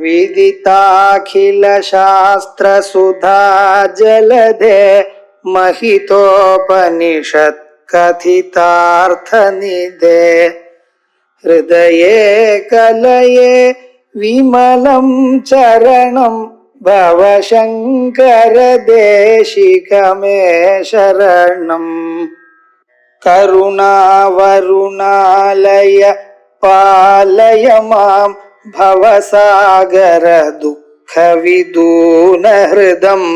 विदिताखिलशास्त्रसुधा जलधे महितोपनिषत्कथितार्थनिधे हृदये कलये विमलं चरणं भव शङ्करदेशिकमे शरणम् करुणावरुणालय पालय मां भव सागरुखविदूनहृदम्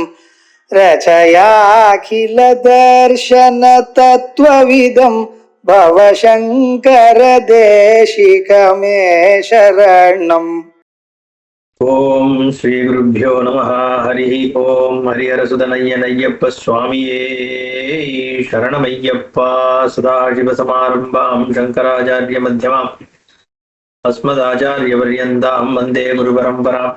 रचयाखिलदर्शनतत्त्वविदम् भव शङ्कर देशिकमे शरणम् ॐ श्रीगुरुभ्यो नमः हरिः ॐ हरिहरसुदनय्यनय्यप्पस्वामिये शरणमय्यप्पा सदाशिवसमारम्भां शङ्कराचार्यमध्यमाम्। சதாசிவசமாரம்பாம் சங்கராச்சாரிய மத்தியமாம் அஸ்மதாச்சாரியவர்யந்தாம் வந்தே குரு பரம்பராம்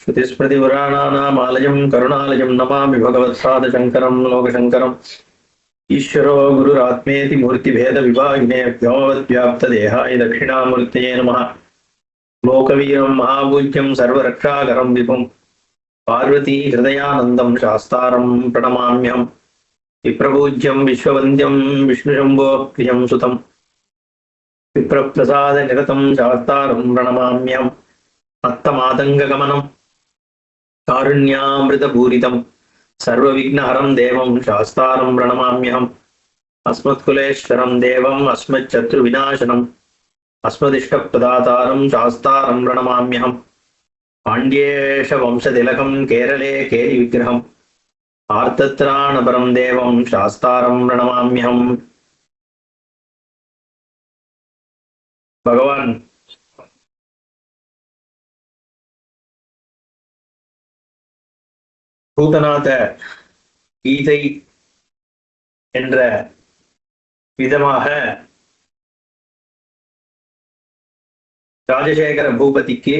ஸ்ருதிஸ்மிருதி புராணானாம் ஆலயம் கருணாலயம் நமாமி பகவத்சாத சங்கரம் லோகசங்கரம் ஈஸ்வரோ குருராத்மேதி மூர்த்தி பேத விபாகினே வியோமவத்வியாப்த தேகாய தட்சிணாமூர்த்தயே நமः லோகவீரம் மகாபூஜ்யம் विप्रप्रसादनिरतं शास्तारं प्रणमाम्यम् अत्तमातङ्गगमनं कारुण्यामृतपूरितं सर्वविघ्नहरं देवं शास्तारं प्रणमाम्यहम् अस्मत्कुलेश्वरं देवम् अस्मच्चत्रुविनाशनम् अस्मदिष्टप्रदातारं शास्तारं प्रणमाम्यहम् पाण्ड्येश वंशतिलकं केरले केलिविग्रहम् आर्तत्राणपरं देवं शास्तारं प्रणमाम्यहम् பகவான். பூதநாத கீதை என்ற விதமாக ராஜசேகர பூபதிக்கு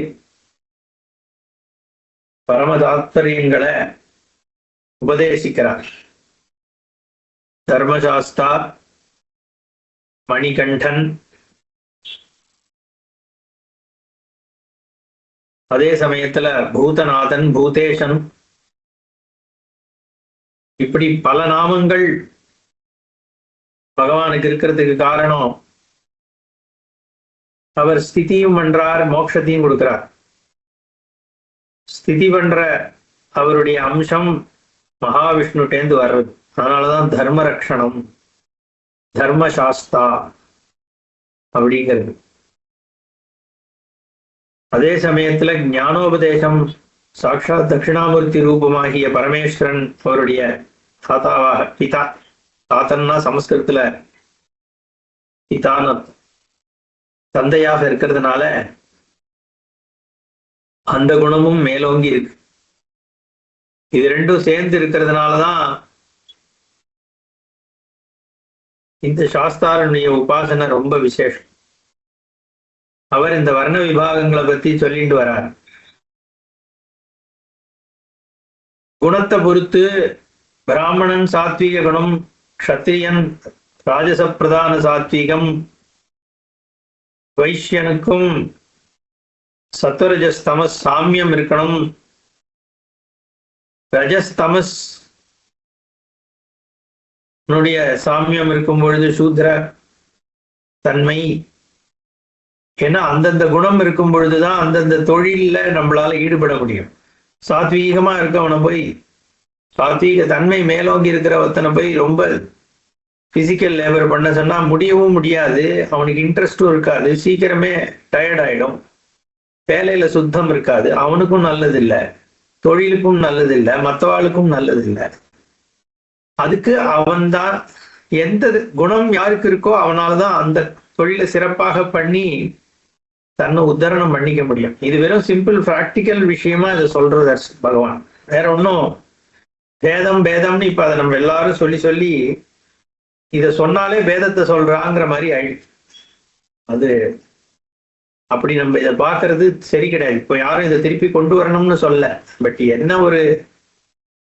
பரம தாத்பரியங்களை உபதேசிக்கிறார். தர்மசாஸ்தா மணிகண்டன் அதே சமயத்துல பூதநாதன் பூதேசன் இப்படி பல நாமங்கள் பகவானுக்கு இருக்கிறதுக்கு காரணம் அவர் ஸ்திதியும் பண்றார் மோட்சத்தையும் கொடுக்கிறார். ஸ்திதி பண்ற அவருடைய அம்சம் மகாவிஷ்ணுட்டேந்து வர்றது. அதனாலதான் தர்ம ரக்ஷணம் தர்மசாஸ்தா அப்படிங்கிறது. அதே சமயத்துல ஞானோபதேசம் சாட்சாத் தட்சிணாமூர்த்தி ரூபமாகிய பரமேஸ்வரன் அவருடைய தாத்தாவாக பிதா தாத்தன்னா சமஸ்கிருதத்துல பிதான தந்தையாக இருக்கிறதுனால அந்த குணமும் மேலோங்கி இருக்கு. இது ரெண்டும் சேர்ந்து இருக்கிறதுனாலதான் இந்த சாஸ்தாரனுடைய உபாசனை ரொம்ப விசேஷம். அவர் இந்த வர்ண விபாகங்களை பத்தி சொல்லிட்டு வரார். குணத்தை பொறுத்து பிராமணன் சாத்வீக குணம் க்ஷத்திரியன் ராஜச பிரதான சாத்வீகம் வைஷ்யனுக்கும் சத்வரஜஸ்தமஸ் சாமியம் இருக்கணும். ரஜஸ்தமஸ் சாமியம் இருக்கும் பொழுது சூத்ர தன்மை ஏன்னா அந்தந்த குணம் இருக்கும் பொழுதுதான் அந்தந்த தொழிலில் நம்மளால ஈடுபட முடியும். சாத்வீகமா இருக்கவனை போய் சாத்வீக தன்மை மேலோங்கி இருக்கிற ஒருத்தனை போய் ரொம்ப பிசிக்கல் லேபர் பண்ண சொன்னா முடியவும் முடியாது அவனுக்கு இன்ட்ரெஸ்டும் இருக்காது சீக்கிரமே டயர்ட் ஆயிடும். வேலையில சுத்தம் இருக்காது அவனுக்கும் நல்லது இல்லை தொழிலுக்கும் நல்லது இல்லை மற்றவாளுக்கும் நல்லது இல்லை அதுக்கு அவன்தான் எந்த குணம் யாருக்கு இருக்கோ அவனால்தான் அந்த தொழிலை சிறப்பாக பண்ணி தன்னை உத்தரணம் பண்ணிக்க முடியும் இது வெறும் சிம்பிள் ப்ராக்டிக்கல் விஷயமா இதை சொல்றது பகவான். வேற ஒன்றும் பேதம் பேதம்னு இப்ப அதை நம்ம எல்லாரும் சொல்லி சொல்லி இதை சொன்னாலே வேதத்தை சொல்றாங்கிற மாதிரி ஆயிடுச்சு அது அப்படி நம்ம இதை பார்க்கறது சரி கிடையாது. இப்போ யாரும் இதை திருப்பி கொண்டு வரணும்னு சொல்ல. பட் என்ன ஒரு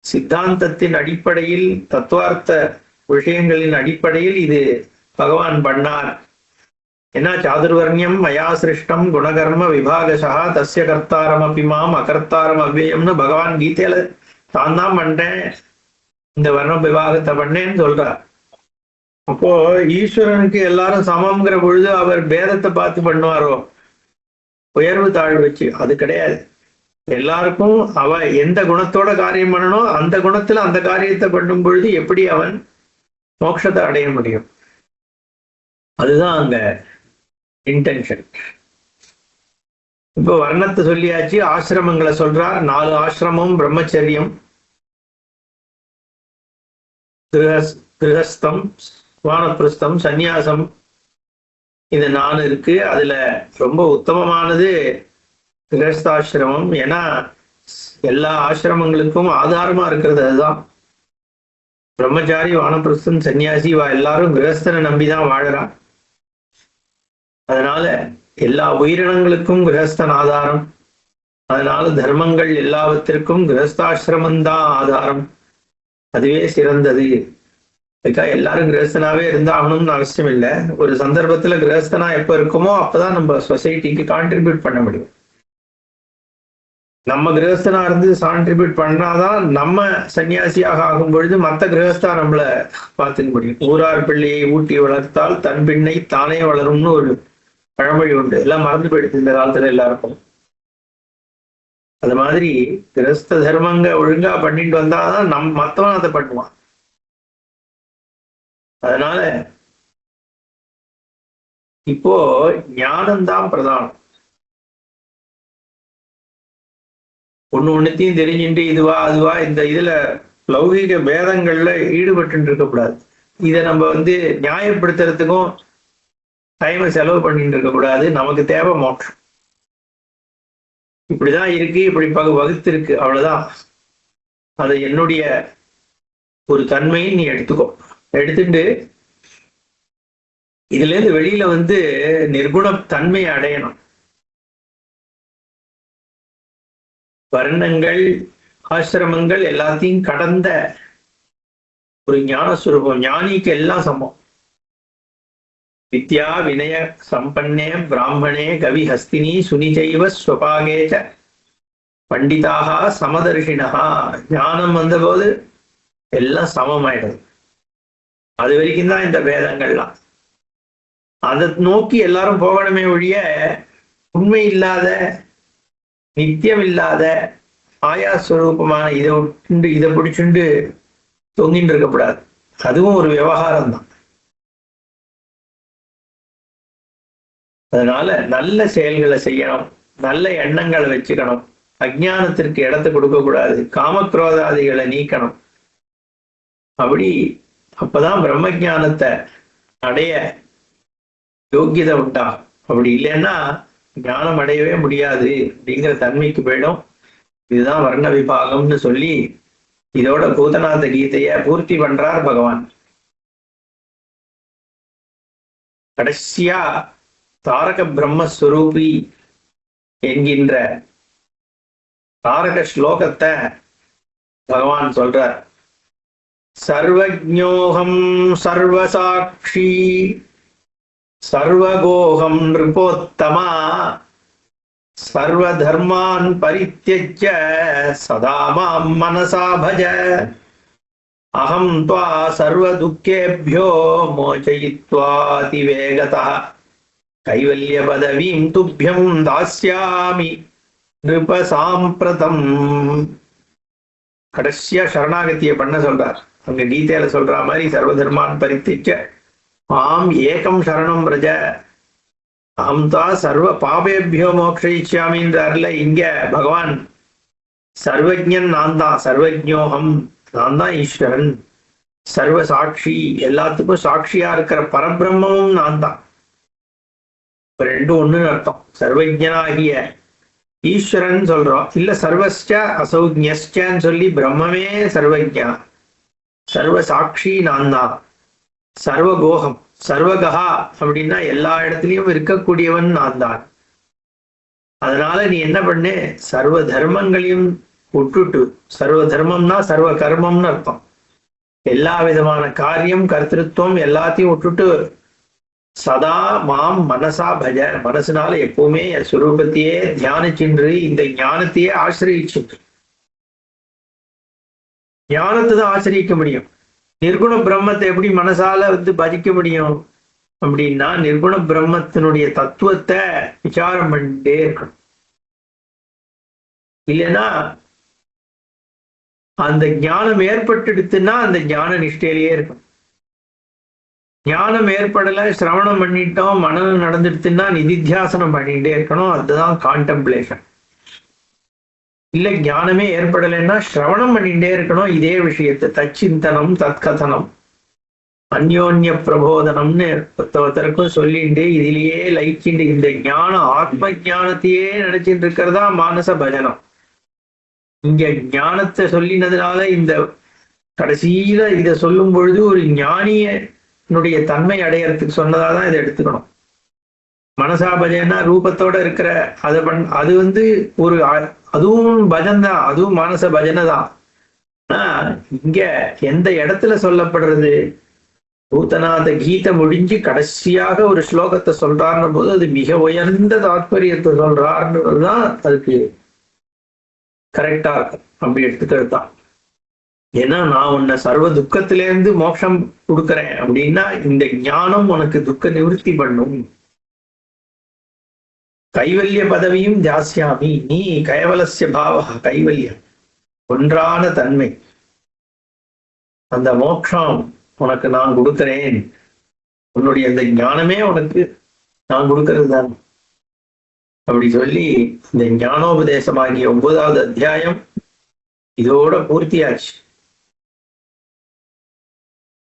சித்தாந்தத்தின் அடிப்படையில் தத்துவார்த்த விஷயங்களின் அடிப்படையில் இது பகவான் பண்ணார். ஏன்னா சாதுர்வர்ணியம் மயா சிருஷ்டம் குணகர்ம விபாகசா தஸ்ய கர்த்தாரம் அபிமாம் அகர்த்தாரம் அவ்யயம்னு பகவான் கீதையில தான் தான் பண்றேன். இந்த வர்ண விவாகத்தை பண்ணேன்னு சொல்றார். அப்போ ஈஸ்வரனுக்கு எல்லாரும் சமம்ங்கிற பொழுது அவர் பேதத்தை பார்த்து பண்ணுவாரோ? உயர்வு தாழ்வு வச்சு. அது கிடையாது. எல்லாருக்கும் அவ எந்த குணத்தோட காரியம் பண்ணணும் அந்த குணத்துல அந்த காரியத்தை பண்ணும் பொழுது எப்படி அவன் மோட்சத்தை அடைய முடியும்? அதுதான் அங்க இன்டென்ஷன் இப்போ வர்ணத்தை சொல்லியாச்சு ஆசிரமங்களை சொல்றார் நாலு ஆசிரமம் பிரம்மச்சரியம் கிரகஸ்தம் வானப்பிரஸ்தம் சந்நியாசம் இது நாலு இருக்கு. அதுல ரொம்ப உத்தமமானது கிரகஸ்தாசிரமம். ஏன்னா எல்லா ஆசிரமங்களுக்கும் ஆதாரமா இருக்கிறது அதுதான். பிரம்மச்சாரி வானப்பிரஸ்தன் சன்னியாசி வா எல்லாரும் கிரகஸ்தனை நம்பிதான் வாழறான் அதனால எல்லா உயிரினங்களுக்கும் கிரகஸ்தன் ஆதாரம் அதனால தர்மங்கள் எல்லாவற்றிற்கும் கிரகஸ்தாசிரமந்தான் ஆதாரம். அதுவே சிறந்தது. அதுக்காக எல்லாரும் கிரகஸ்தனாவே இருந்தாகணும்னு அவசியம் இல்லை ஒரு சந்தர்ப்பத்துல கிரகஸ்தனா எப்ப இருக்குமோ அப்பதான் நம்ம சொசைட்டிக்கு கான்ட்ரிபியூட் பண்ண முடியும். நம்ம கிரகஸ்தனா இருந்து கான்ட்ரிபியூட் பண்ணாதான் நம்ம சன்னியாசியாக ஆகும் பொழுது மத்த கிரகஸ்தா நம்மள பார்த்துக்க முடியும். ஊரார் பிள்ளையை ஊட்டி வளர்த்தால் தன் பின்னை தானே வளரும்னு ஒரு பழமொழி உண்டு. எல்லாம் மறந்து போயிடுச்சு இந்த காலத்துல எல்லாருக்கும். அது மாதிரி கிறிஸ்த தர்மங்க ஒழுங்கா பண்ணிட்டு வந்தாதான் நம் மத்தவன் அதை பண்ணுவான். அதனால இப்போ ஞானம்தான் பிரதானம். ஒண்ணு ஒண்ணுத்தையும் தெரிஞ்சுட்டு இதுவா அதுவா இந்த இதுல லௌகீக பேதங்கள்ல ஈடுபட்டு இருக்கக்கூடாது. இதை நம்ம வந்து நியாயப்படுத்துறதுக்கும் டைமை செலவு பண்ணிட்டு இருக்கக்கூடாது நமக்கு தேவை மோட்சம் இப்படிதான் இருக்கு இப்படி பகு வகுத்து இருக்கு அவ்வளவுதான். அதை என்னுடைய ஒரு தன்மையை நீ எடுத்துக்கோ. எடுத்துட்டு இதுல இருந்து வெளியில வந்து நிர்குண தன்மை அடையணும். வர்ணங்கள் ஆசிரமங்கள் எல்லாத்தையும் கடந்த ஒரு ஞானஸ்வரூபம். ஞானிக்கு எல்லாம் சமம். வித்யா வினய சம்பன்னே பிராமணே கவி ஹஸ்தினி சுனிஜைவ ஸ்வபாகேச்ச பண்டிதாக சமதர்ஷினகா ஞானம் வந்தபோது எல்லாம் சமமாயிடுது. அது வரைக்கும் தான் இந்த வேதங்கள்லாம். அதை நோக்கி எல்லாரும் போகணுமே ஒழிய உண்மை இல்லாத நித்தியம் இல்லாத ஆயாஸ்வரூபமான இதை விட்டு இதை பிடிச்சுண்டு தொங்கின்னு இருக்கக்கூடாது அதுவும் ஒரு விவகாரம் தான் அதனால நல்ல செயல்களை செய்யணும் நல்ல எண்ணங்களை வச்சுக்கணும். அஜானத்திற்கு இடத்தை கொடுக்க கூடாது. காமக்ரோதாதிகளை நீக்கணும். அப்படி அப்பதான் பிரம்ம ஞானத்தை அடைய யோக்கியதை உண்டா? அப்படி இல்லைன்னா ஞானம் அடையவே முடியாது அப்படிங்கிற தன்மைக்கு போயிடும். இதுதான் வர்ண விபாகம்னு சொல்லி இதோட பூதநாத கீதைய பூர்த்தி பண்றார் பகவான். கடைசியா தாரக பிரம்மஸ்வரூபி என்கின்ற தாரக ஸ்லோகத்தை பகவான் சொல்றார். சர்வஜோகம் சர்வசாட்சி சர்வகோகம் நிருபோத்தமா சர்வதர்மான் பரித்தியஜ சதாமாம் மனசா பஜ அகம் துவா சர்வதுக்கேபியோ மோச்சயித்வாதிவேகதா. கைவல்ய பதவீம் துப்பியம் தாசியாமி நிருப சாம்பிரதம் கடைசியா சரணாகத்திய பண்ண சொல்றார். அங்க கீதையில சொல்ற மாதிரி சர்வதர்மான் பரித்திச்ச. மாம் ஏகம் சரணம் பிரஜ. அம்தா சர்வ பாபேபியோ மோக்ஷயிச்சாமின்றார்ல இங்க பகவான். சர்வஜன் நான் தான் சர்வஜோகம் நான் தான் ஈஸ்வரன். சர்வ சாட்சி எல்லாத்துக்கும் சாட்சியா இருக்கிற பரபிரம்மமும் நான் தான். இப்ப ரெண்டும் ஒண்ணுன்னு அர்த்தம். சர்வஜனாகிய ஈஸ்வரன் சொல்றோம். இல்ல சர்வஸ்ட அசௌஜ்யஸ்டன்னு சொல்லி பிரம்மமே சர்வஜா சர்வ சாட்சி நான் தான் சர்வகோகம் சர்வகா அப்படின்னா எல்லா இடத்துலயும் இருக்கக்கூடியவன் நான் தான் அதனால நீ என்ன பண்ணு? சர்வ தர்மங்களையும் விட்டுட்டு சர்வ தர்மம்னா சர்வ கர்மம்னு அர்த்தம். எல்லா விதமான காரியம் கர்த்திருவம் எல்லாத்தையும் விட்டுட்டு சதா மாம் மனசா பஜ. மனசுனால எப்பவுமே என் சுரூபத்தையே தியானிச்சின்று இந்த ஞானத்தையே ஆசிரியிச்சு ஞானத்தை தான் ஆசிரியிக்க முடியும். நிர்குண பிரம்மத்தை எப்படி மனசால வந்து பஜிக்க முடியும்? அப்படின்னா நிர்குண பிரம்மத்தினுடைய தத்துவத்தை விசாரம் பண்ணிட்டே இருக்கணும். இல்லைன்னா அந்த ஞானம் ஏற்பட்டுடுத்துன்னா அந்த ஞான நிஷ்டையிலேயே இருக்கணும். ஞானம் ஏற்படல சிரவணம் பண்ணிட்டோம் மனநம் நடந்துடுச்சுன்னா நிதித்தியாசனம் பண்ணிட்டே இருக்கணும். அதுதான் கான்டம்ப்ளேஷன் இல்ல ஞானமே ஏற்படலைன்னா சிரவணம் பண்ணிட்டே இருக்கணும். இதே விஷயத்தை தச்சிந்தனம் தற்கதனம் அந்யோன்ய பிரபோதனம்னு ஒருத்தருக்கும் சொல்லிட்டு இதிலேயே லைக்கிண்டு இந்த ஞானம் ஆத்ம ஞானத்தையே நினைச்சிட்டு இருக்கிறதா மானச பஜனம். இங்க ஞானத்தை சொல்லினதுனால இந்த கடைசியில இதை சொல்லும் பொழுது ஒரு என்னுடைய தன்மை அடையறதுக்கு சொன்னதாதான் இதை எடுத்துக்கணும். மனசா பஜனா ரூபத்தோட இருக்கிற அதை பண் அது வந்து ஒரு அதுவும் பஜன் தான் அதுவும் மானச பஜனை தான். ஆனா இங்க எந்த இடத்துல சொல்லப்படுறது? பூத்தநாத கீதை முடிஞ்சு கடைசியாக ஒரு ஸ்லோகத்தை சொல்றாருன்ற போது அது மிக உயர்ந்த தாத்பரியத்தை சொல்றாருன்றதுதான் அதுக்கு கரெக்டா இருக்கும். அப்படி எடுத்துக்கிறது தான் ஏன்னா நான் உன்னை சர்வ துக்கத்திலேருந்து மோட்சம் கொடுக்கறேன். அப்படின்னா இந்த ஞானம் உனக்கு துக்க நிவர்த்தி பண்ணும். கைவல்ய பதவியும் ஜாஸ்யாமி. நீ கைவலசிய பாவ கைவல்யம். ஒன்றான தன்மை. அந்த மோட்சம் உனக்கு நான் கொடுக்கிறேன். உன்னுடைய அந்த ஞானமே உனக்கு நான் கொடுக்கறது தான் அப்படி சொல்லி இந்த ஞானோபதேசமாகிய ஒன்பதாவது அத்தியாயம் இதோட பூர்த்தியாச்சு.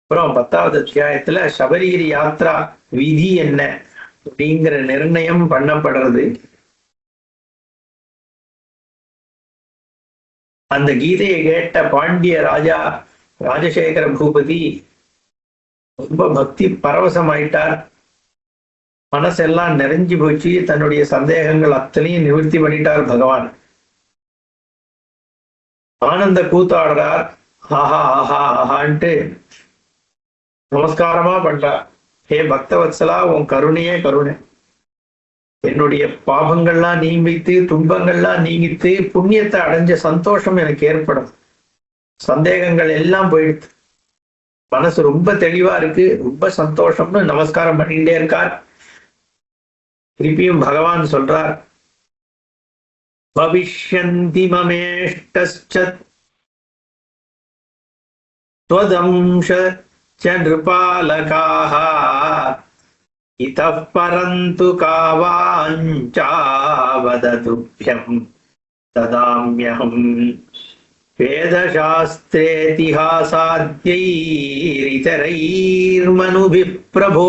அப்புறம் பத்தாவது அத்தியாயத்துல சபரிகிரி யாத்ரா விதி என்ன அப்படிங்கிற நிர்ணயம் பண்ணப்படுறது. அந்த கீதையை கேட்ட பாண்டிய ராஜா ராஜசேகர பூபதி ரொம்ப பக்தி பரவசமாயிட்டார். மனசெல்லாம் நிறைஞ்சு போச்சு. தன்னுடைய சந்தேகங்கள் அத்தனையும் நிவர்த்தி பண்ணிட்டார் பகவான். ஆனந்த கூத்தாடுறார். ஆஹா ஆஹா ஆஹான்ட்டு நமஸ்காரமா பண்றா. ஹே பக்தவத்சலா உன் கருணையே கருணை. என்னுடைய பாபங்கள்லாம் நீங்கித்து துன்பங்கள்லாம் நீங்கித்து புண்ணியத்தை அடைஞ்ச சந்தோஷம் எனக்கு ஏற்படும். சந்தேகங்கள் எல்லாம் போயிடுது மனசு ரொம்ப தெளிவா இருக்கு ரொம்ப சந்தோஷம்னு நமஸ்காரம் பண்ணிக்கிட்டே இருக்கார். திருப்பியும் பகவான் சொல்றார் பவிஷ்யந்தி மமேஷ்டஸ்வதம்ஷ च नृपालकाः इतः परन्तु का वाञ्चा वदतुभ्यम् ददाम्यहम् वेदशास्त्रेतिहासाद्यैरितरैर्मनुभिः प्रभो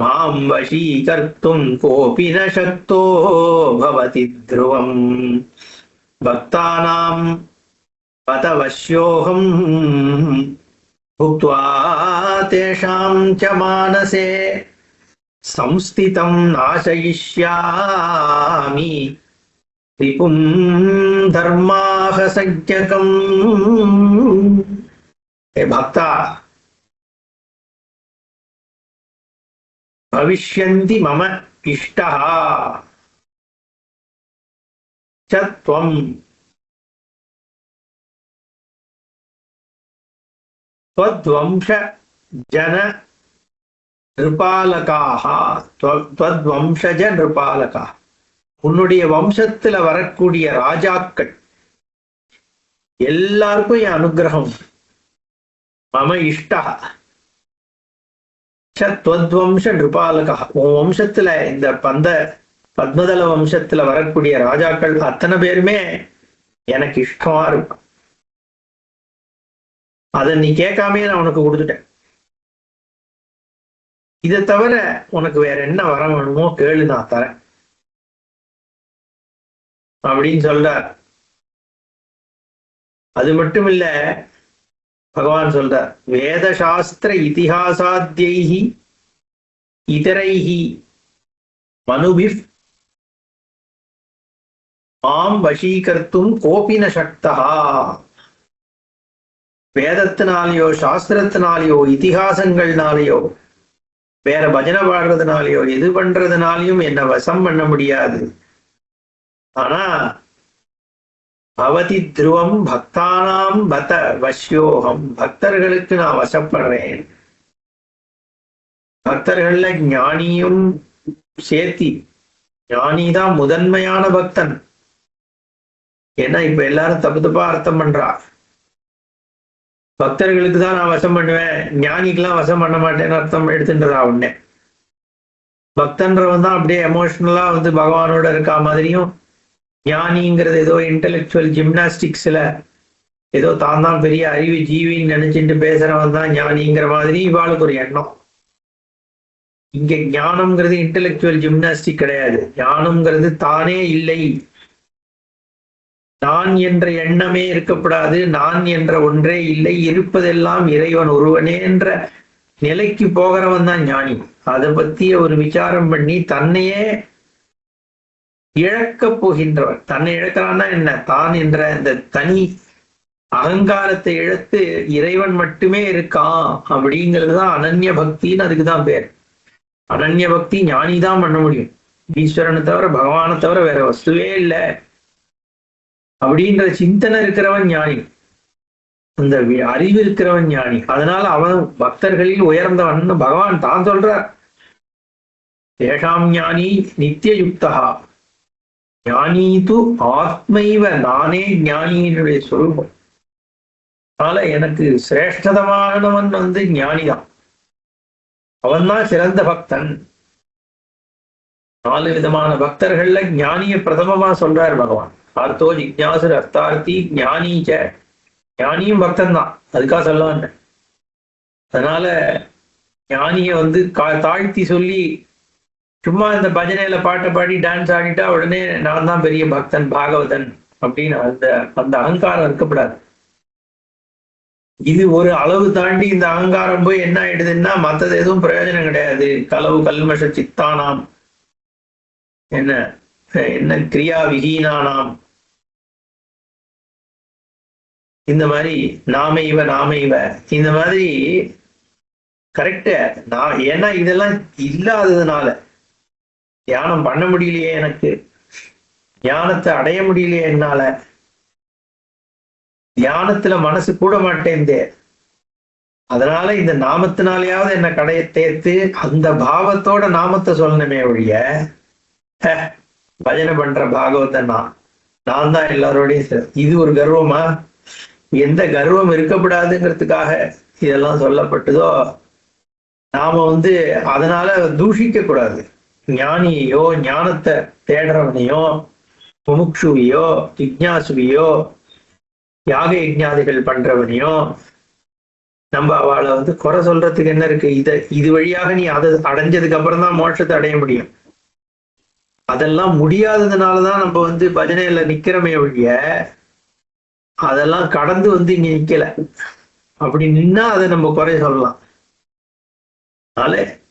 मां वशीकर्तुम् कोऽपि न शक्तो भवति ध्रुवम् भक्तानाम् पतवश्योऽहम् भुक्त्वा तेषां च मानसे संस्थितं नाशयिष्यामि रिपुं धर्माहसज्ञकम् हे भक्ता भविष्यन्ति मम इष्टः च त्वम् त्वद्वंश जन நிருபாலகாக துவம்சஜ நிருபாலகா உன்னுடைய வம்சத்துல வரக்கூடிய ராஜாக்கள் எல்லாருக்கும் என் அனுகிரகம் மம இஷ்டா துவம்ச நிருபாலகா உன் வம்சத்துல இந்த பந்த பத்மதல வம்சத்துல வரக்கூடிய ராஜாக்கள் அத்தனை பேருமே எனக்கு இஷ்டமா இருக்கும் அதை நீ கேட்காமே நான் உனக்கு கொடுத்துட்டேன். இதை தவிர உனக்கு வேற என்ன வர வேணுமோ கேளு நான் தரேன். அப்படின்னு சொல்றார். அது மட்டும் இல்ல பகவான் சொல்றார் வேத சாஸ்திர இதிகாசாத்தியைஹி இதரைகி மனுபி மாம் வசீகர்த்தும் கோபின சக்தா வேதத்தினாலேயோ சாஸ்திரத்தினாலேயோ இதிகாசங்கள்னாலேயோ வேற பஜனை பாடுறதுனாலயோ எது பண்றதுனாலயும் என்ன வசம் பண்ண முடியாது. ஆனா பவதி துருவம் பக்தானாம் பத வசியோகம் பக்தர்களுக்கு நான் வசப்படுறேன். பக்தர்கள்ல ஞானியும் சேர்த்தி ஞானிதான் முதன்மையான பக்தன். ஏன்னா இப்ப எல்லாரும் தப்பு தப்பா அர்த்தம் பண்றா. பக்தர்களுக்கு தான் நான் வசம் பண்ணுவேன். ஞானிக்கெல்லாம் வசம் பண்ண மாட்டேன்னு அர்த்தம் எடுத்துன்றதா உடனே பக்தன்றவன் தான் அப்படியே எமோஷனலா வந்து பகவானோட இருக்கா மாதிரியும் ஞானிங்கிறது ஏதோ இன்டெலெக்சுவல் ஜிம்னாஸ்டிக்ஸ்ல ஏதோ தான் தான் பெரிய அறிவு ஜீவின்னு நினைச்சிட்டு பேசுறவன் தான் ஞானிங்கிற மாதிரி இவாளுக்கு ஒரு எண்ணம். இங்க ஞானம்ங்கிறது இன்டெலெக்சுவல் ஜிம்னாஸ்டிக் கிடையாது. ஞானம்ங்கிறது தானே இல்லை. நான் என்ற எண்ணமே இருக்கக்கூடாது நான் என்ற ஒன்றே இல்லை இருப்பதெல்லாம் இறைவன் ஒருவனே என்ற நிலைக்கு போகிறவன் தான் ஞானி. அதை பத்திய ஒரு விசாரம் பண்ணி தன்னையே இழக்கப் போகின்றவன். தன்னை இழக்கிறான்னா என்ன? தான் என்ற இந்த தனி அகங்காரத்தை இழத்து இறைவன் மட்டுமே இருக்கான் அப்படிங்கிறது தான் அனன்ய பக்தின்னு அதுக்கு தான் பேர். அனன்ய பக்தி ஞானி தான் பண்ண முடியும். ஈஸ்வரனை தவிர பகவானை தவிர வேற வஸ்துவே இல்லை. அப்படின்ற சிந்தனை இருக்கிறவன் ஞானி. அந்த அறிவு இருக்கிறவன் ஞானி. அதனால அவன் பக்தர்களில் உயர்ந்தவன். பகவான் தான் சொல்றார். தேஷாம் ஞானி நித்தியயுக்தா. ஞானி து ஆத்மைவ. நானே ஞானியினுடைய சொரூபம். அதனால எனக்கு சிரேஷ்டதமானவன் வந்து ஞானிதான். அவன் தான் சிறந்த பக்தன். நாலு விதமான பக்தர்கள்ல ஞானிய பிரதமமா சொல்றார் பகவான். அர்த்தோ ஜிக்ஞாசுர் அர்த்தார்த்தி ஞானீச்ச. ஞானியும் பக்தன் தான் அதுக்காக சொல்ல அதனால ஞானிய வந்து கா- தாழ்த்தி சொல்லி சும்மா இந்த பஜனையில பாட்டை பாடி டான்ஸ் ஆடிட்டா உடனே நான் தான் பெரிய பக்தன் பாகவதன் அப்படின்னு அந்த அந்த அகங்காரம் இருக்கப்படாது இது ஒரு அளவு தாண்டி இந்த அகங்காரம் போய் என்ன ஆயிடுதுன்னா மத்தது எதுவும் பிரயோஜனம் கிடையாது. களவு கல்மஷ சித்தானாம். என்ன? என்ன? கிரியா விகீனானாம் இந்த மாதிரி நாம இவ நாம இவ. இந்த மாதிரி கரெக்டு நான் ஏன்னா இதெல்லாம் இல்லாததுனால தியானம் பண்ண முடியலையே எனக்கு. தியானத்தை அடைய முடியலையே என்னால. தியானத்துல மனசு கூட மாட்டேந்தே. அதனால இந்த நாமத்தினாலேயாவது என்ன கடையை தேர்த்து அந்த பாவத்தோட நாமத்தை சொல்லணுமே ஒழிய பஜனை பண்ற பாகவத்தை நான். நான் தான் எல்லாரோடையும் இது ஒரு கர்வமா? எந்த கர்வம் இருக்கப்படாதுங்கிறதுக்காக இதெல்லாம் சொல்லப்பட்டதோ நாம வந்து அதனால தூஷிக்க கூடாது ஞானியையோ ஞானத்தை தேடுறவனையோ முமுட்சுவையோ ஜிக்யாசுவையோ யாக யஜ்ஞாதிகள் பண்றவனையோ நம்ம அவளை வந்து குறை சொல்றதுக்கு என்ன இருக்கு? இத இது வழியாக நீ அதை அடைஞ்சதுக்கு அப்புறம் தான் மோட்சத்தை அடைய முடியும். அதெல்லாம் முடியாததுனாலதான் நம்ம வந்து பஜனையில நிக்கிறோமே ஒழிய அதெல்லாம் கடந்து வந்து இங்க நிக்கல. அப்படி நின்னா அதை நம்ம குறை சொல்லலாம். அதனால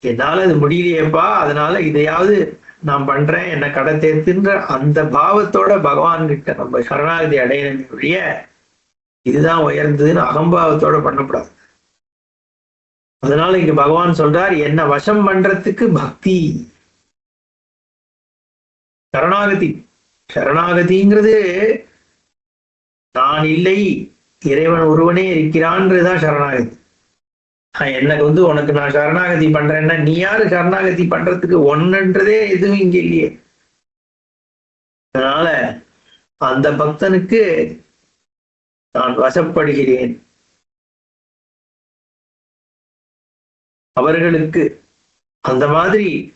என்னால அது முடியலையேப்பா அதனால இதையாவது நான் பண்றேன் என்ன கடை தேர்த்துன்ற அந்த பாவத்தோட பகவான் கிட்ட நம்ம சரணாகதி அடையணுமே ஒழிய இதுதான் உயர்ந்ததுன்னு அகம்பாவத்தோட பண்ணக்கூடாது. அதனால இங்க பகவான் சொல்றார் என்ன வசம் பண்றதுக்கு பக்தி. சரணாகதி. சரணாகதிங்கிறது நான் இல்லை. இறைவன் ஒருவனே இருக்கிறான்றதுதான் சரணாகதி. எனக்கு வந்து உனக்கு நான் சரணாகதி பண்றேன்னா நீ யாரு சரணாகதி பண்றதுக்கு? ஒன்னுன்றதே எதுவும் இங்க இல்லையே. அதனால அந்த பக்தனுக்கு நான் வசப்படுகிறேன். அவர்களுக்கு அந்த மாதிரி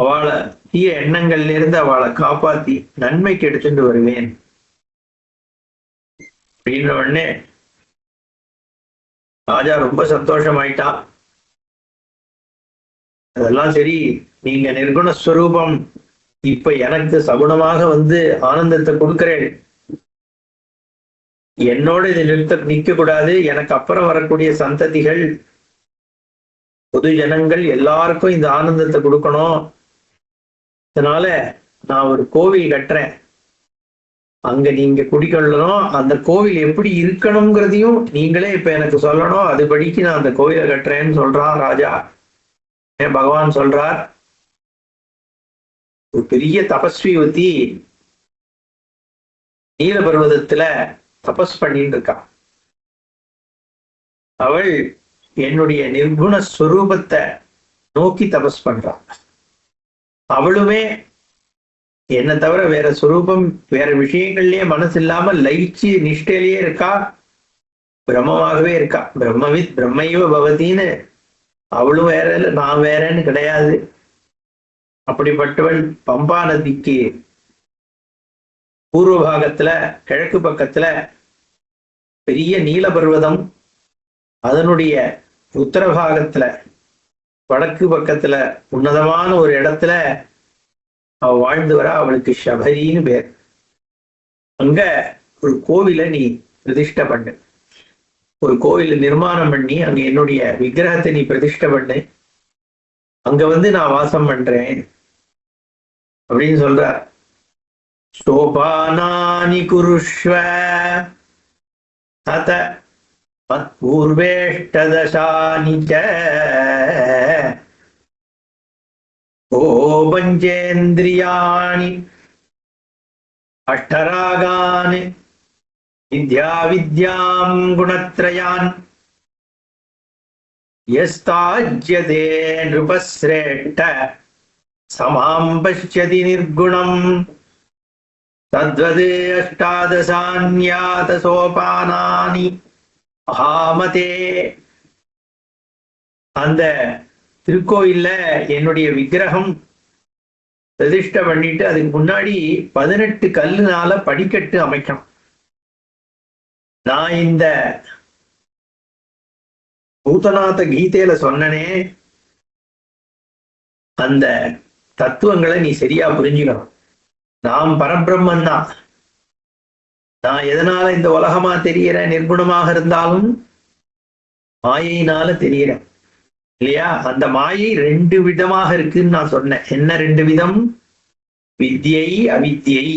அவளை தீய எண்ணங்கள்ல இருந்து அவளை காப்பாத்தி நன்மைக்கு எடுத்துட்டு வருவேன். அப்படின்ற உடனே ராஜா ரொம்ப சந்தோஷமாயிட்டான் அதெல்லாம் சரி நீங்க நிர்குண ஸ்வரூபம் இப்ப எனக்கு சகுணமாக வந்து ஆனந்தத்தை கொடுக்கிறேன். என்னோட இது நிறுத்த நிக்க கூடாது எனக்கு அப்புறம் வரக்கூடிய சந்ததிகள் பொது ஜனங்கள் எல்லாருக்கும் இந்த ஆனந்தத்தை கொடுக்கணும். அதனால நான் ஒரு கோவில் கட்டுறேன். அங்க நீங்க குடிக்கொள்ளணும். அந்த கோவில் எப்படி இருக்கணுங்கிறதையும் நீங்களே இப்ப எனக்கு சொல்லணும். அதுபடிக்கு நான் அந்த கோவிலை கட்டுறேன்னு சொல்றான் ராஜா. ஏன் பகவான் சொல்றார் ஒரு பெரிய தபஸ்வி ஒத்தி நீலபர்வதத்துல தபஸ் பண்ணிட்டு இருக்கா. அவள் என்னுடைய நிர்குண ஸ்வரூபத்தை நோக்கி தபஸ் பண்றான் அவளுமே என்ன தவிர வேற சுரூபம் வேற விஷயங்கள்லயே மனசு இல்லாம லயிச்சு நிஷ்டையிலேயே இருக்கா? பிரம்மமாகவே இருக்கா. பிரம்மவித் பிரம்மைவ பவதின்னு அவளும் வேற இல்லை நான் வேறன்னு கிடையாது. அப்படிப்பட்டவள் பம்பா நதிக்கு பூர்வ பாகத்துல கிழக்கு பக்கத்துல பெரிய நீல பர்வதம் அதனுடைய உத்தர பாகத்துல வடக்கு பக்கத்துல உன்னதமான ஒரு இடத்துல அவ வாழ்ந்து வர அவளுக்கு சபரின்னு பேர். அங்க ஒரு கோவில நீ பிரதிஷ்டை பண்ணு. ஒரு கோவில நிர்மாணம் பண்ணி அங்க என்னுடைய விக்கிரகத்தை நீ பிரதிஷ்டை பண்ணு. அங்க வந்து நான் வாசம் பண்றேன். அப்படின்னு சொல்ற சோபானானி குருஷ்வ. அத மத்பூர்வேஷ்டதசானி ச ஓ பஞ்சேந்திரியாணி அஷ்டராகான் வித்யா வித்யாம் குணத்ரயான். யஸ்தாஜ்யதே நிருபஸ்ரேஷ்ட சமாம் பஷ்யதி நிர்குணம். தத்வது அஷ்டாதசான்யாத சோபானானி மகாமதே அந்த திருக்கோயில்ல என்னுடைய விக்கிரகம் பிரதிஷ்டை பண்ணிட்டு அதுக்கு முன்னாடி பதினெட்டு கல்லுனால படிக்கட்டு அமைக்கணும். நான் இந்த பூதநாத கீதையில சொன்னனே அந்த தத்துவங்களை நீ சரியா புரிஞ்சுக்கணும். நாம் பரபிரம்மன் தான். நான் எதனால இந்த உலகமா தெரிகிறேன் நிர்குணமாக இருந்தாலும் மாயையினால தெரிகிறேன் இல்லையா? அந்த மாயை ரெண்டு விதமாக இருக்குன்னு நான் சொன்னேன். என்ன ரெண்டு விதம்? வித்யை அவித்யை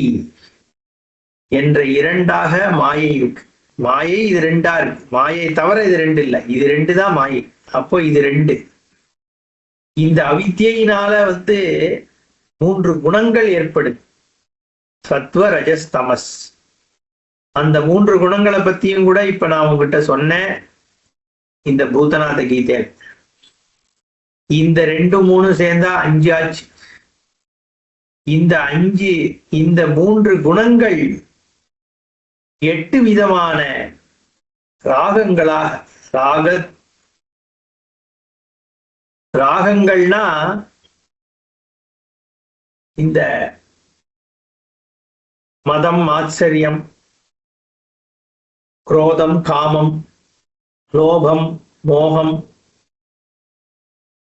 என்ற இரண்டாக மாயை இருக்கு. மாயை இது ரெண்டா இருக்கு. மாயை தவிர இது ரெண்டு இல்லை. இது ரெண்டு தான் மாயை. அப்போ இது ரெண்டு. இந்த அவித்தியினால வந்து மூன்று குணங்கள் ஏற்படுது. சத்வ ரஜஸ் தமஸ். அந்த மூன்று குணங்களை பத்தியும் கூட இப்ப நான் உங்ககிட்ட சொன்னேன். இந்த பூதநாத கீதை இந்த ரெண்டு மூணு சேர்ந்தா அஞ்சு ஆச்சு. இந்த அஞ்சு இந்த மூன்று குணங்கள் எட்டு விதமான ராகங்களாக ராக ராகங்கள்னா இந்த மதம் ஆச்சரியம் குரோதம் காமம் லோபம் மோகம்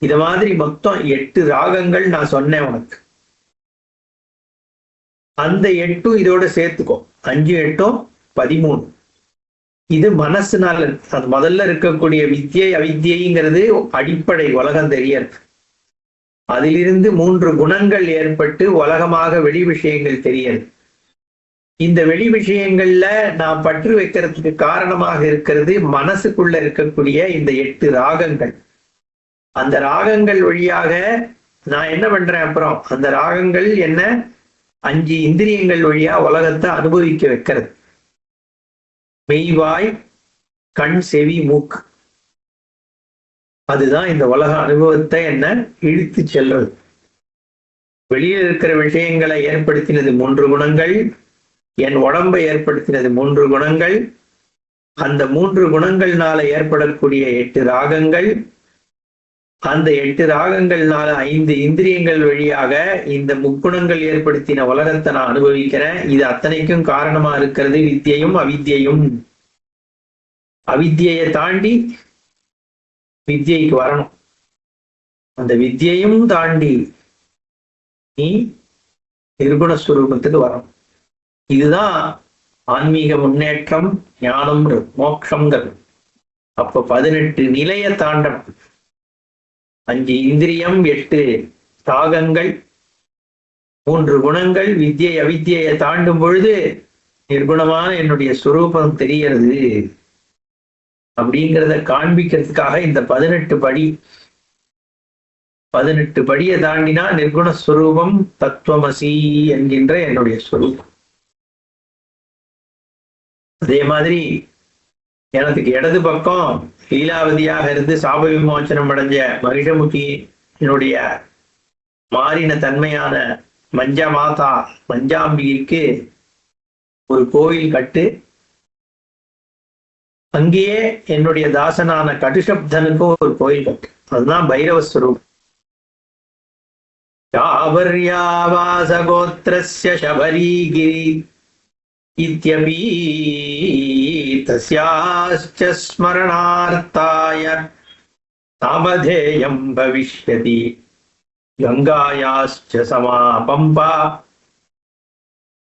இது மாதிரி மொத்தம் எட்டு ராகங்கள் நான் சொன்னேன் உனக்கு அந்த எட்டும் இதோட சேர்த்துக்கோ அஞ்சு எட்டும் பதிமூணு இது மனசுனால அது முதல்ல இருக்கக்கூடிய வித்யை அவித்தியைங்கிறது அடிப்படை உலகம் தெரியறது அதிலிருந்து மூன்று குணங்கள் ஏற்பட்டு உலகமாக வெளி விஷயங்கள் தெரியறது இந்த வெளி விஷயங்கள்ல நான் பற்று வைக்கிறதுக்கு காரணமாக இருக்கிறது மனசுக்குள்ள இருக்கக்கூடிய இந்த எட்டு ராகங்கள். அந்த ராகங்கள் வழியாக நான் என்ன பண்றேன் அப்புறம்? அந்த ராகங்கள் என்ன? அஞ்சு இந்திரியங்கள் வழியா உலகத்தை அனுபவிக்க வைக்கிறது. மெய்வாய் கண் செவி மூக்கு. அதுதான் இந்த உலக அனுபவத்தை என்ன? இழுத்து செல்றது வெளியில் இருக்கிற விஷயங்களை ஏற்படுத்தினது மூன்று குணங்கள். என் உடம்பை ஏற்படுத்தினது மூன்று குணங்கள். அந்த மூன்று குணங்கள்னால ஏற்படக்கூடிய எட்டு ராகங்கள். அந்த எட்டு ராகங்கள்னால ஐந்து இந்திரியங்கள் வழியாக இந்த முக்குணங்கள் ஏற்படுத்தின உலகத்தை நான் அனுபவிக்கிறேன். இது அத்தனைக்கும் காரணமா இருக்கிறது வித்தியையும் அவித்தியையும். அவித்யை தாண்டி வித்தியைக்கு வரணும். அந்த வித்தியையும் தாண்டி நீ நிர்குணஸ்வரூபத்துக்கு வரணும். இதுதான் ஆன்மீக முன்னேற்றம் ஞானம் மோட்சங்கள் அப்ப பதினெட்டு நிலைய தாண்டம் அஞ்சு இந்திரியம் எட்டு தாகங்கள் மூன்று குணங்கள் வித்யை அவித்தியை தாண்டும் பொழுது நிர்குணமான என்னுடைய சுரூபம் தெரிகிறது. அப்படிங்கிறத காண்பிக்கிறதுக்காக இந்த பதினெட்டு படி பதினெட்டு படியை தாண்டினா நிர்குண ஸ்வரூபம் தத்துவமசி என்கின்ற என்னுடைய ஸ்வரூபம் அதே மாதிரி எனக்கு இடது பக்கம் லீலாவதியாக இருந்து சாப விமோச்சனம் அடைஞ்ச மகிழமுகியினுடைய என்னுடைய மாறின தன்மையான மஞ்ச மாதா மஞ்சாம்பிகைக்கு ஒரு கோயில் கட்டு. அங்கேயே என்னுடைய தாசனான கடுஷப்தனுக்கும் ஒரு கோயில் கட்டு. அதுதான் பைரவஸ்வரூபம். யாவர்யாவாசகோத்திரஸ்ய சபரிகிரி. इत्यपि तस्याश्च स्मरणार्थाय तावधेयं भविष्यति गङ्गायाश्च समापम्बा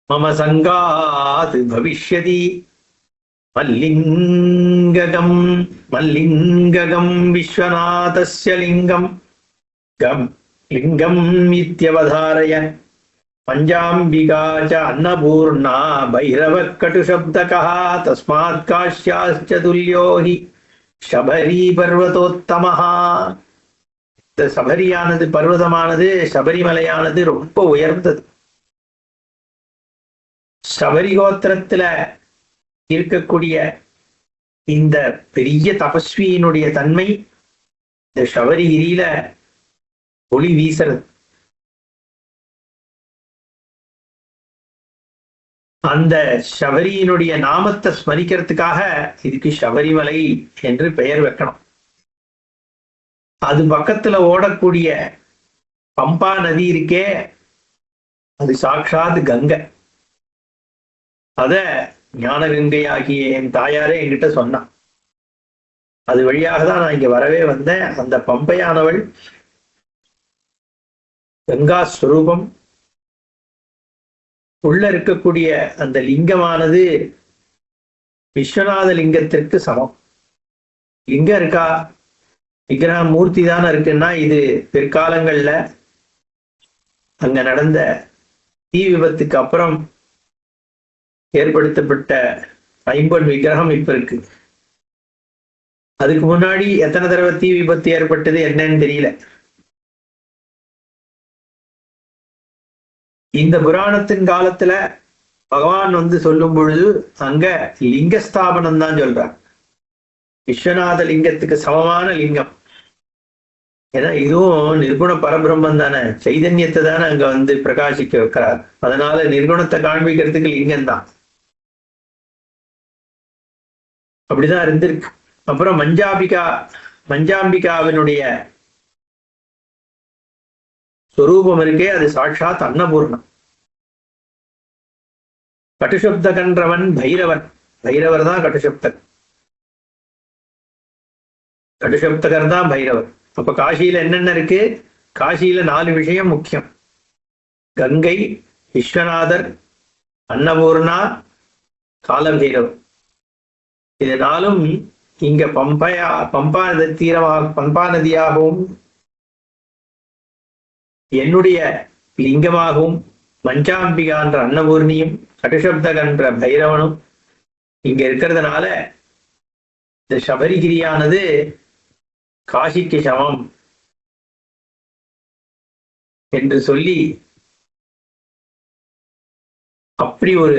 मम सङ्गात् भविष्यति मल्लिङ्गगं मल्लिङ्गगं विश्वनाथस्य लिङ्गं गं लिङ्गम् इत्यवधारय இத்தியவதாரய பஞ்சாம்பிகா ச அன்னபூர்ணா பைரவ கட்டுசப்தகः தஸ்மாத் காஷ்யாश्च துல்யோ சபரி பர்வதோத்தமஹா இந்த சபரியானது பர்வதமானது சபரிமலையானது ரொம்ப உயர்ந்தது. சபரி கோத்திரத்துல இருக்கக்கூடிய இந்த பெரிய தபஸ்வியினுடைய தன்மை இந்த சபரிகிரியில ஒளி வீசுறது. அந்த சபரியினுடைய நாமத்தை ஸ்மரிக்கிறதுக்காக இதுக்கு சபரிமலை என்று பெயர் வைக்கணும். அது பக்கத்துல ஓடக்கூடிய பம்பா நதி இருக்கே அது சாட்சாத் கங்கை. அத ஞானகங்கை ஆகிய என் தாயாரே என்கிட்ட சொன்னான் அது வழியாக தான் நான் இங்க வரவே வந்தேன். அந்த பம்பையானவள் கங்கா ஸ்வரூபம் உள்ள இருக்கக்கூடிய அந்த லிங்கமானது விஸ்வநாத லிங்கத்திற்கு சமம். லிங்கம் இருக்கா? விக்கிரக மூர்த்தி தானே இருக்குன்னா இது பிற்காலங்கள்ல அங்க நடந்த தீ விபத்துக்கு அப்புறம் ஏற்படுத்தப்பட்ட ஐம்பன் விக்கிரகம் இப்ப இருக்கு. அதுக்கு முன்னாடி எத்தனை தடவை தீ விபத்து ஏற்பட்டது என்னன்னு தெரியல. இந்த புராணத்தின் காலத்துல பகவான் வந்து சொல்லும் பொழுது அங்க லிங்க ஸ்தாபனம் தான் சொல்றார். விஸ்வநாத லிங்கத்துக்கு சமமான லிங்கம். ஏன்னா இதுவும் நிர்குண பரபிரம்மம் தானே. சைதன்யத்தை தானே அங்க வந்து பிரகாசிக்க வைக்கிறார். அதனால நிர்குணத்தை காண்பிக்கிறதுக்கு லிங்கம் தான். அப்படிதான் இருந்திருக்கு. அப்புறம் மஞ்சாபிகா மஞ்சாம்பிகாவினுடைய ஸ்வரூபம் இருக்கே அது சாட்சாத் அன்னபூர்ணம். கட்டுசப்தகன்றவன் பைரவன் பைரவர் தான் கட்டுசப்தன். கட்டுசப்தகர் தான் பைரவர். அப்ப காசியில என்னென்ன இருக்கு? காசியில நாலு விஷயம் முக்கியம். கங்கை விஸ்வநாதர் அன்னபூர்ணா காலபைரவர் இது நாளும் இங்க பம்பையா பம்பா நதி தீரமாக பம்பா நதியாகவும் என்னுடைய லிங்கமாகவும் மஞ்சாம்பிகான்ற அன்னபூர்ணியும் கட்டுசப்தகன்ற பைரவனும் இங்க இருக்கிறதுனால இந்த சபரிகிரியானது காசிக்கு சமம் என்று சொல்லி அப்படி ஒரு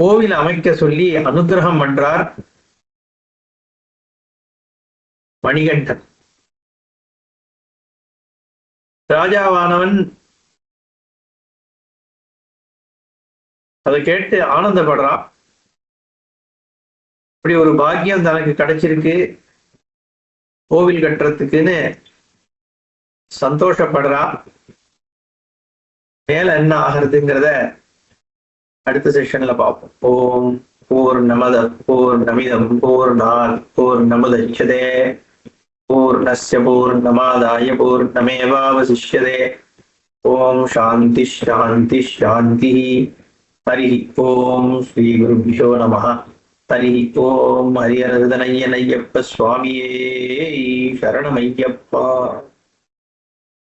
கோவில் அமைக்க சொல்லி அனுகிரகம் பண்றார் மணிகண்டன். ராஜாவானவன் அதை கேட்டு ஆனந்தப்படுறான். இப்படி ஒரு பாக்கியம் தனக்கு கிடைச்சிருக்கு. கோவில் கட்டுறதுக்குன்னு சந்தோஷப்படுறா மேல என்ன ஆகிறதுங்கிறத அடுத்த செஷன்ல பார்ப்போம். ஓம் பூர்ணமத நமத பூர்ணாத் நமிதம் போர் நாள் பூர்ணமேவாவசிஷ்யதே நமதச்சதே சாந்தி சாந்தி சாந்தி ஹரி ஓம் ஸ்ரீ குருபியோ நம ஹரி ஓம் ஹரியரதனையனையப்ப சுவாமியே சரணமையப்பா